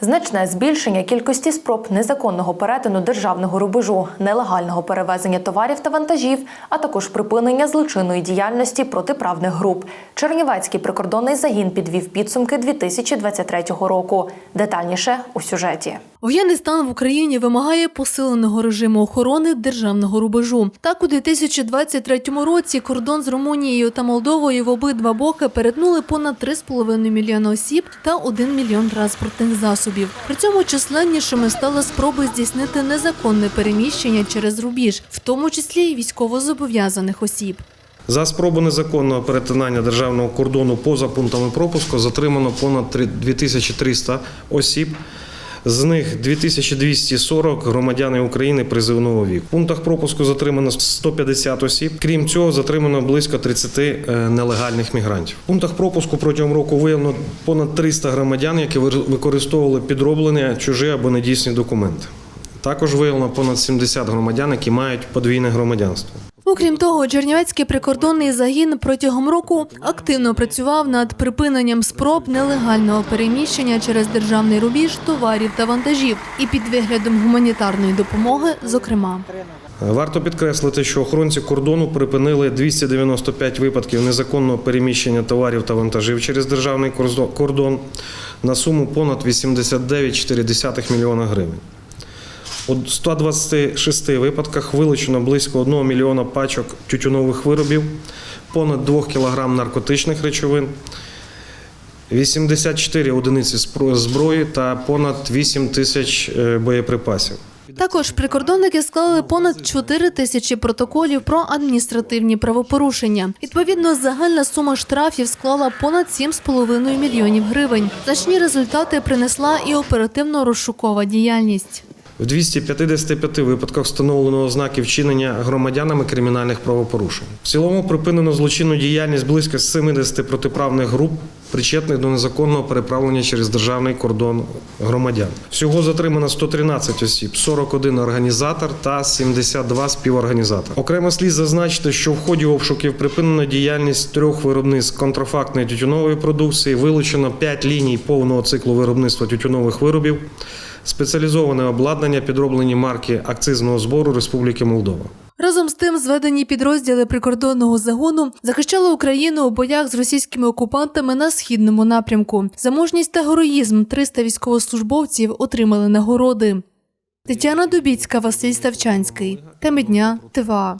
Значне збільшення кількості спроб незаконного перетину державного рубежу, нелегального перевезення товарів та вантажів, а також припинення злочинної діяльності протиправних груп. Чернівецький прикордонний загін підвів підсумки 2023 року. Детальніше у сюжеті. Воєнний стан в Україні вимагає посиленого режиму охорони державного рубежу. Так, у 2023 році кордон з Румунією та Молдовою в обидва боки перетнули понад 3,5 мільйона осіб та 1 мільйон транспортних засобів. При цьому численнішими стали спроби здійснити незаконне переміщення через рубіж, в тому числі й військовозобов'язаних осіб. За спробу незаконного перетинання державного кордону поза пунктами пропуску затримано понад 3 2300 осіб. З них 2240 громадяни України призивного віку. В пунктах пропуску затримано 150 осіб. Крім цього, затримано близько 30 е, нелегальних мігрантів. В пунктах пропуску протягом року виявлено понад 300 громадян, які використовували підроблені чужі або недійсні документи. Також виявлено понад 70 громадян, які мають подвійне громадянство. Окрім того, Чернівецький прикордонний загін протягом року активно працював над припиненням спроб нелегального переміщення через державний рубіж товарів та вантажів і під виглядом гуманітарної допомоги, зокрема. Варто підкреслити, що охоронці кордону припинили 295 випадків незаконного переміщення товарів та вантажів через державний кордо- кордон на суму понад 89,4 мільйона гривень. У 126 випадках вилучено близько 1 мільйона пачок тютюнових виробів, понад 2 кг наркотичних речовин, 84 одиниці зброї та понад 8 тисяч е, боєприпасів. Також прикордонники склали понад 4 тисячі протоколів про адміністративні правопорушення. Відповідно, загальна сума штрафів склала понад 7,5 мільйонів гривень. Значні результати принесла і оперативно-розшукова діяльність. В 255 випадках встановлено ознаки вчинення громадянами кримінальних правопорушень. В цілому припинено злочинну діяльність близько 70 протиправних груп, причетних до незаконного переправлення через державний кордон громадян. Всього затримано 113 осіб, 41 організатор та 72 співорганізатор. Окремо слід зазначити, що в ході обшуків припинено діяльність трьох виробництв контрафактної тютюнової продукції, вилучено 5 ліній повного циклу виробництва тютюнових виробів спеціалізоване обладнання, підроблені марки акцизного збору Республіки Молдова. Разом з тим, зведені підрозділи прикордонного загону захищали Україну у боях з російськими окупантами на східному напрямку. За мужність та героїзм 300 військовослужбовців отримали нагороди. Тетяна Дубіцька, Василь Ставчанський. Теми дня ТВА.